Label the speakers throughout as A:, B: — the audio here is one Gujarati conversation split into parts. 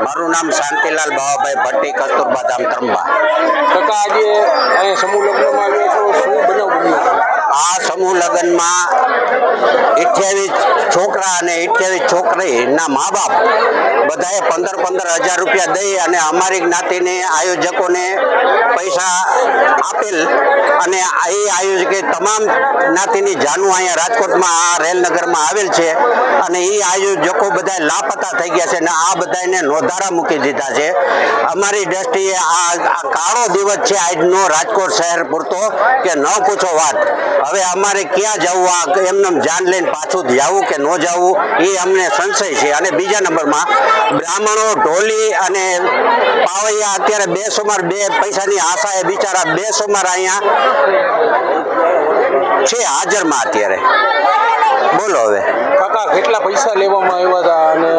A: મારું નામ શાંતિલાલ ભાવાભાઈ ભટ્ટી કસ્તુરબા ધામ ત્રંબા.
B: કાકા આજે અહીં સમૂહ લગ્નમાં આવ્યો છો શું બનાવ
A: આ સમૂહ લગ્નમાં અઠ્યાવીસ છોકરા અને અઠ્યાવીસ છોકરીના મા બાપ બધાએ પંદર પંદર હજાર રૂપિયા દઈ અને અમારી જ્ઞાતિને, આયોજકોને પૈસા આપેલ. અને એ આયોજકે તમામ જ્ઞાતિની જાનું અહીંયા રાજકોટમાં, આ રેલનગરમાં આવેલ છે. અને એ આયોજકો બધા લાપતા થઈ ગયા છે અને આ બધાને નોંધારા મૂકી દીધા છે. અમારી દ્રષ્ટિએ આ કાળો દિવસ છે આજનો રાજકોટ શહેર પૂરતો કે ન પૂછો વાત. હવે અમારે ક્યાં જવું? આ એમને જાન લઈને પાછું જવું કે ન જવું? એ અમને સંશય છે. અને બીજા નંબરમાં બ્રાહ્મણો, ઢોલી અને પાવૈયા અત્યારે બે સોમાર બે પૈસાની આશાએ બિચારા બે સોમાર અહીંયા છે હાજરમાં અત્યારે. બોલો હવે.
B: કાકા, કેટલા પૈસા લેવામાં આવ્યા હતા અને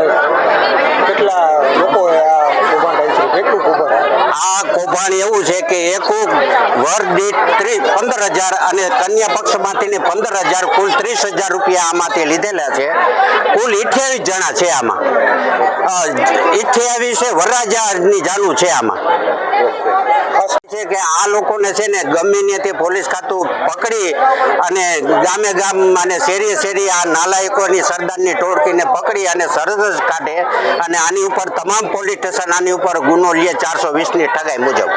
B: કેટલા લોકોએ આ કૌભાંડ આવ્યું છે કેટલું કૌભાંડ
A: એવું છે કે એક વર દીઠ પંદર હજાર અને કન્યા પક્ષમાંથી પંદર હજાર, કુલ ત્રીસ હજાર રૂપિયા આમાંથી લીધેલા છે. કુલ અઠ્યાવીસ જણા છે આમાં. અઠ્યાવીસ વરરાજાની જાનું છે આમાં. ખાસ છે કે આ લોકોને છે ને ગમે ત્યાંથી પોલીસ ખાતું પકડી અને ગામે ગામ અને શેરીએ શેરી આ નાલાયકોની સરદારની ટોળકીને પકડી અને સરહદ જ કાઢે અને આની ઉપર તમામ પોલીસ સ્ટેશન આની ઉપર ગુનો લે ચારસો વીસની ઠગાઈ મુજબ.